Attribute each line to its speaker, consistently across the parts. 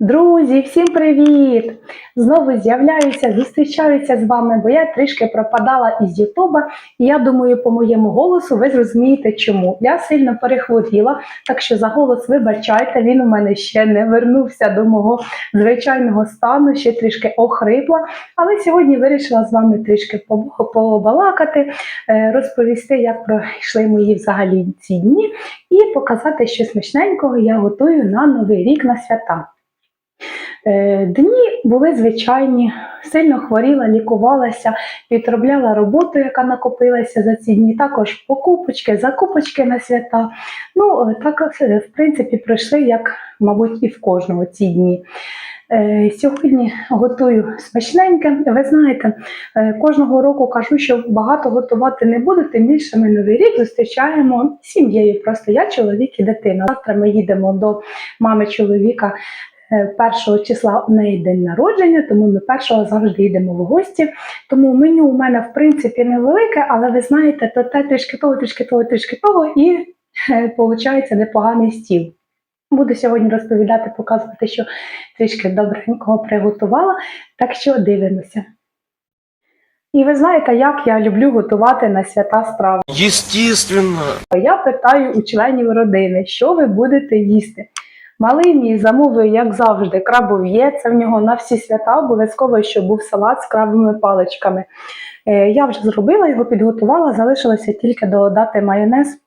Speaker 1: Друзі, всім привіт! Знову з'являюся, зустрічаюся з вами, бо я трішки пропадала із Ютуба, і я думаю, по моєму голосу ви зрозумієте чому. Я сильно перехворіла, так що за голос вибачайте, він у мене ще не вернувся до мого звичайного стану, ще трішки охрипла. Але сьогодні вирішила з вами трішки побалакати, е, розповісти, як пройшли мої взагалі ці дні, і показати, що смачненького я готую на новий рік на свята. Е, Дні були звичайні, сильно хворіла, лікувалася, відробляла роботу, яка накопилася за ці дні. Також покупочки, закупочки на свята. Ну, е, так, е, в принципі, пройшли, як, мабуть, і в кожного ці дні. Сьогодні готую смачненьке. Ви знаєте, кожного року кажу, що багато готувати не буду, тим більше ми новий рік зустрічаємо сім'єю. Просто я чоловік і дитина. Завтра ми їдемо до мами чоловіка. Е, Першого числа у неї день народження, тому ми першого завжди йдемо в гості. Тому меню у мене в принципі невелике, але ви знаєте, то те трішки того, трішки того, трішки того, і виходить непоганий стіл. Буду сьогодні розповідати, показувати, що трішки добренького приготувала, так що дивимося. І ви знаєте, як я люблю готувати на свята страви.
Speaker 2: Естественно.
Speaker 1: Я питаю у членів родини, що ви будете їсти. Малий мій замовив, як завжди, крабов'є. Це в нього на всі свята обов'язково, щоб був салат з крабовими паличками. Е, Я вже зробила його, підготувала, залишилося тільки додати майонез.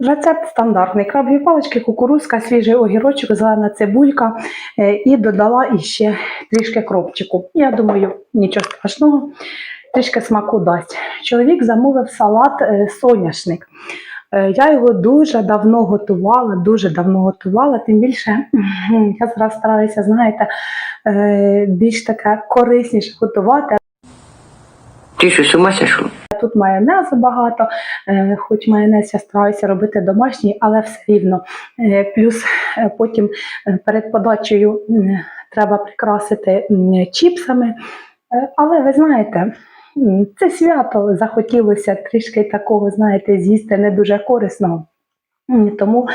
Speaker 1: Рецепт стандартний. Крабові палички, кукурузка, свіжий огірочок, зелена цибулька е, і додала іще трішки кропчику. Я думаю, нічого страшного, трішки смаку дасть. Чоловік замовив салат е, соняшник. Е, Я його дуже давно готувала, дуже давно готувала, тим більше я зараз стараюся, знаєте, е, більш таке корисніше готувати.
Speaker 3: Ты что, с ума?
Speaker 1: Тут майонезу багато, е, хоч майонез я стараюся робити домашній, але все рівно. Плюс потім перед подачею треба прикрасити чіпсами. Але ви знаєте, це свято захотілося трішки такого, знаєте, з'їсти не дуже корисного. Тому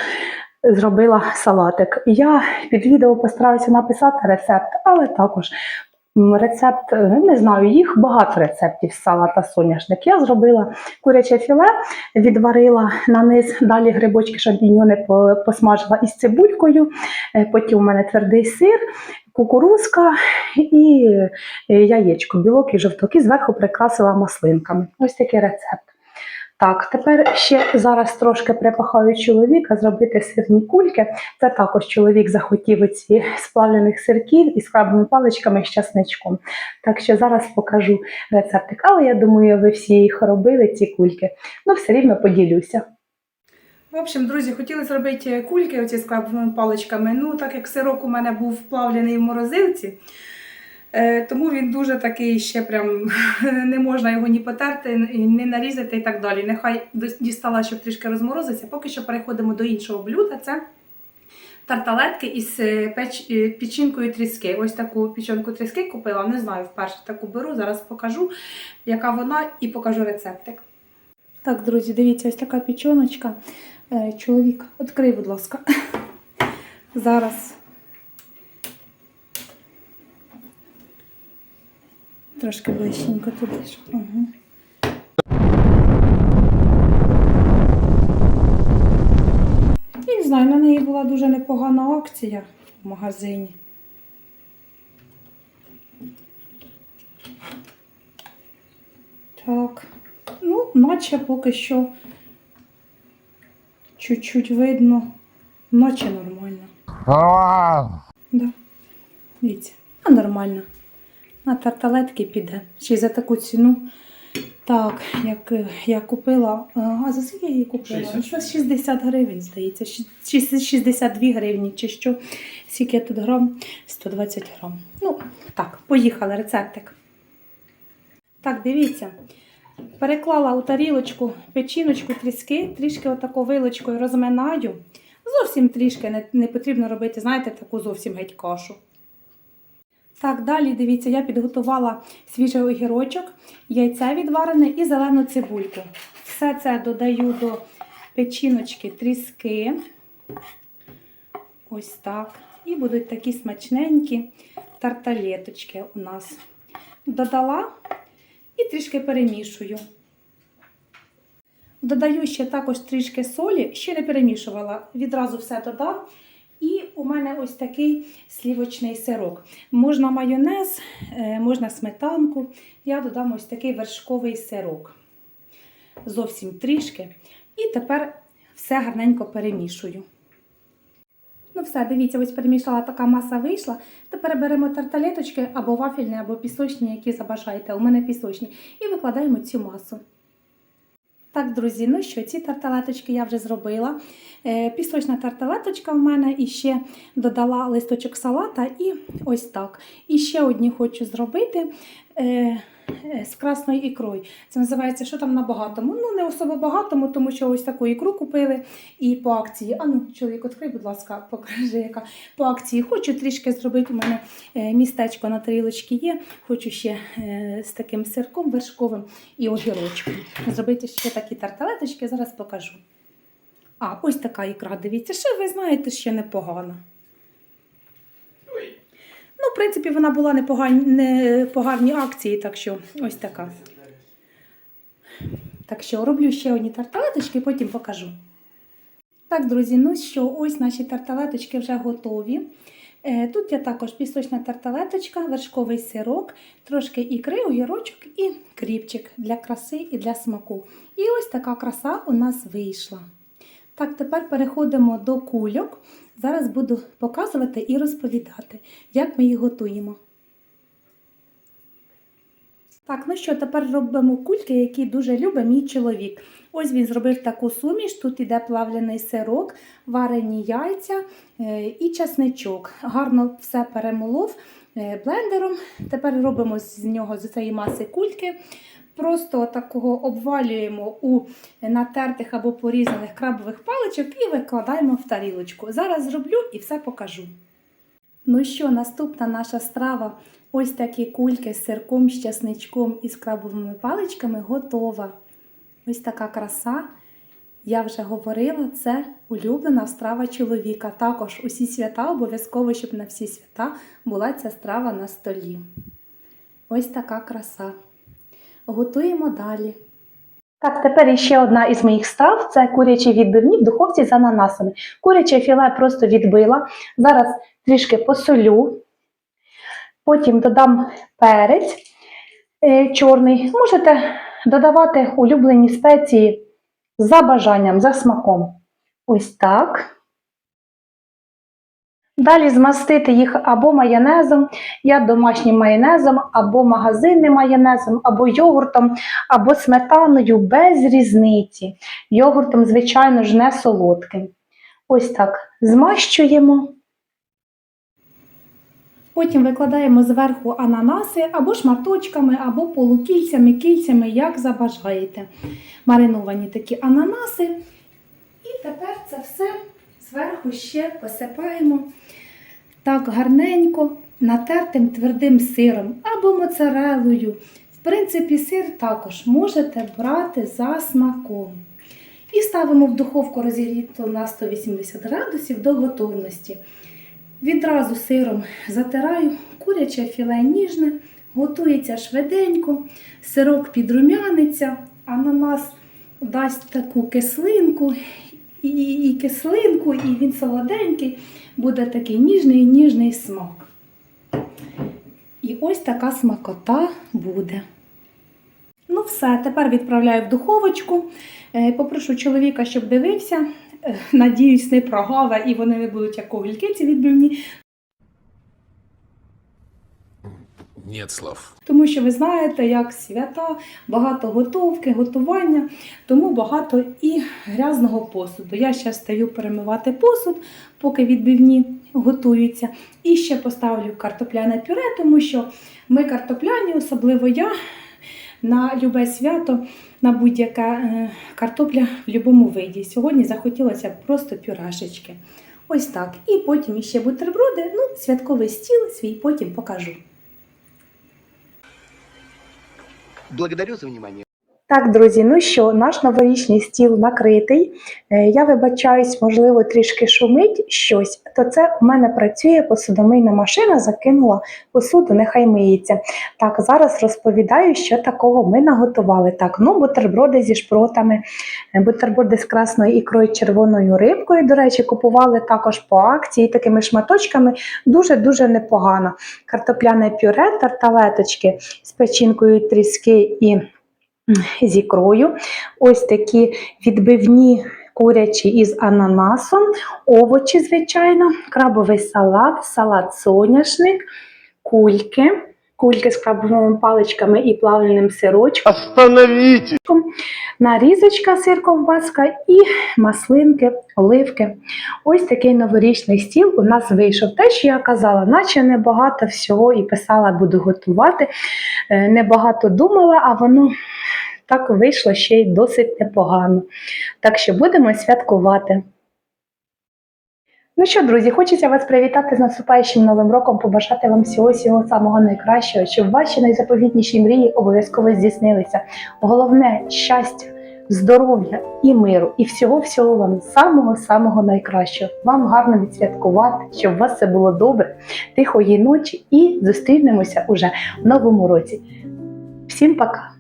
Speaker 1: зробила салатик. Я під відео постараюся написати рецепт, але також рецепт, е, не знаю, їх багато рецептів з салата соняшник. Я зробила куряче філе, відварила на низ, далі грибочки, шампіньйони по- посмажила із цибулькою, е, потім у мене твердий сир, кукурузка і яєчко, білок і жовток, і зверху прикрасила маслинками. Ось такий рецепт. Так, тепер ще зараз трошки припахаю чоловіка зробити сирні кульки. Це також чоловік захотів оці сплавлених сирків із крабовими паличками з часничком. Так що зараз покажу рецептик. Але я думаю, ви всі їх робили, ці кульки. Ну, все рівно поділюся.
Speaker 4: В общем, друзі, хотіли зробити кульки оці з крабовими паличками. Ну, так як сирок у мене був плавлений в морозилці, е, тому він дуже такий ще прям не можна його ні потерти, ні нарізати і так далі. Нехай дістала, щоб трішки розморозиться. Поки що переходимо до іншого блюда. Це тарталетки із е, печ... е, печінкою тріски. Ось таку печінку тріски купила. Не знаю, вперше таку беру. Зараз покажу, яка вона, і покажу рецептик. Так, друзі, дивіться, ось така печіночка. Е, Чоловік, відкрий, будь ласка. Зараз. Трошки ближченько туди. Угу. І не знаю, на неї була дуже непогана акція в магазині. Так. Ну, наче поки що чуть-чуть видно, наче нормально. Да. Дивіться, а нормально. На тарталетки піде. Ще й за таку ціну. Так, як е, я купила. а, А за скільки я її купила?
Speaker 2: 60.
Speaker 4: Щось 60 гривень, здається. 62 гривні, чи що. Скільки тут грам? 120 грам. Ну, так, поїхали, рецептик. Так, дивіться. Переклала у тарілочку печіночку тріски, трішки отако вилочкою розминаю. Зовсім трішки не, не потрібно робити, знаєте, таку зовсім геть кашу. Так, далі дивіться, я підготувала свіжий огірочок, яйце відварене і зелену цибульку. Все це додаю до печіночки тріски.
Speaker 1: Ось так. І будуть такі смачненькі тарталеточки у нас. Додала і трішки перемішую. Додаю ще також трішки солі, ще не перемішувала, відразу все додам. І у мене ось такий слівочний сирок. Можна майонез, е, можна сметанку. Я додам ось такий вершковий сирок. Зовсім трішки. І тепер все гарненько перемішую. Ну все, дивіться, ось перемішала така маса вийшла. Тепер беремо тарталеточки або вафельні, або пісочні, які забажаєте. У мене пісочні. І викладаємо цю масу. Так, друзі, ну що, ці тарталеточки я вже зробила. Е, Пісочна тарталеточка в мене і ще додала листочок салата і ось так. І ще одні хочу зробити е, з красною ікрою. Це називається, що там на багатому. Ну, не особо багатому, тому що ось таку ікру купили і по акції. А ну, чоловік, відкрий, будь ласка, покажи, яка по акції. Хочу трішки зробити. У мене е, містечко на тарілочці є. Хочу ще е, з таким сирком вершковим і огірочком. Зробити ще такі тарталеточки, зараз покажу. А, ось така ікра, дивіться, ще ви знаєте, ще непогана. Ну, в принципі, вона була не, погані, не акції, так що ось така. Так що роблю ще одні тарталеточки, потім покажу. Так, друзі, ну що, ось наші тарталеточки вже готові. Е, Тут я також пісочна тарталеточка, вершковий сирок, трошки ікри, огірочок і кріпчик для краси і для смаку. І ось така краса у нас вийшла. Так, тепер переходимо до кульок. Зараз буду показувати і розповідати, як ми їх готуємо. Так, ну що, тепер робимо кульки, які дуже любить мій чоловік. Ось він зробив таку суміш. Тут іде плавлений сирок, варені яйця е, і часничок. Гарно все перемолов е, блендером. Тепер робимо з нього з цієї маси кульки. Просто такого обвалюємо у натертих або порізаних крабових паличок і викладаємо в тарілочку. Зараз зроблю і все покажу. Ну що, наступна наша страва ось такі кульки з сирком, з часничком і з крабовими паличками готова. Ось така краса. Я вже говорила, це улюблена страва чоловіка. Також усі свята обов'язково, щоб на всі свята була ця страва на столі. Ось така краса. Готуємо далі.
Speaker 5: Так, тепер іще одна із моїх страв це курячі відбивні в духовці з ананасами. Куряче філе просто відбила. Зараз трішки посолю, потім додам перець е, чорний. Можете додавати улюблені спеції за бажанням, за смаком. Ось так. Далі змастити їх або майонезом, я домашнім майонезом, або магазинним майонезом, або йогуртом, або сметаною без різниці. Йогуртом, звичайно ж, не солодким. Ось так змащуємо.
Speaker 1: Потім викладаємо зверху ананаси або шматочками, або полукільцями, кільцями, як забажаєте. Мариновані такі ананаси. І тепер це все зверху ще посипаємо так гарненько натертим твердим сиром або моцарелою. В принципі, сир також можете брати за смаком. І ставимо в духовку розігріту на 180 градусів до готовності. Відразу сиром затираю, куряче філе ніжне, готується швиденько, сирок підрумяниться, ананас дасть таку кислинку і, і кислинку, і він солоденький, буде такий ніжний ніжний смак. І ось така смакота буде. Ну, все, тепер відправляю в духовочку. Е, Попрошу чоловіка, щоб дивився. Е, Надіюсь, не прогава і вони не будуть як огільки відбивні.
Speaker 2: Нет слов.
Speaker 1: Тому що ви знаєте, як свята, багато готовки, готування, тому багато і грязного посуду. Я ще стаю перемивати посуд, поки відбивні готуються. І ще поставлю картопляне пюре, тому що ми картопляні, особливо я, на любе свято, на будь-яке картопля в будь-якому виді. Сьогодні захотілося просто пюрешечки. Ось так. І потім іще бутерброди, ну, святковий стіл свій потім покажу.
Speaker 6: Благодарю за внимание.
Speaker 1: Так, друзі, ну що, наш новорічний стіл накритий. Е, Я вибачаюсь, можливо, трішки шумить щось. То це у мене працює посудомийна машина, закинула посуду, нехай миється. Так, зараз розповідаю, що такого ми наготували. Так, ну бутерброди зі шпротами, е, бутерброди з красною ікрою, червоною рибкою. До речі, купували також по акції такими шматочками. Дуже дуже непогано. Картопляне пюре, тарталеточки з печінкою тріски і з ікрою. Ось такі відбивні курячі із ананасом, овочі, звичайно, крабовий салат, салат соняшник, кульки. Кульки з крабовими паличками і плавленим сирочком,
Speaker 7: Остановите!
Speaker 1: нарізочка, сир ковбаска і маслинки, оливки. Ось такий новорічний стіл у нас вийшов. Те, що я казала, наче небагато всього і писала, буду готувати. Е, Небагато думала, а воно так вийшло ще й досить непогано. Так що будемо святкувати. Ну що, друзі, хочеться вас привітати з наступаючим новим роком, побажати вам всього всього самого найкращого, щоб ваші найзаповітніші мрії обов'язково здійснилися. Головне щастя, здоров'я і миру, і всього-всього вам самого-самого найкращого. Вам гарно відсвяткувати, щоб у вас все було добре, тихої ночі і зустрінемося уже в новому році. Всім пока!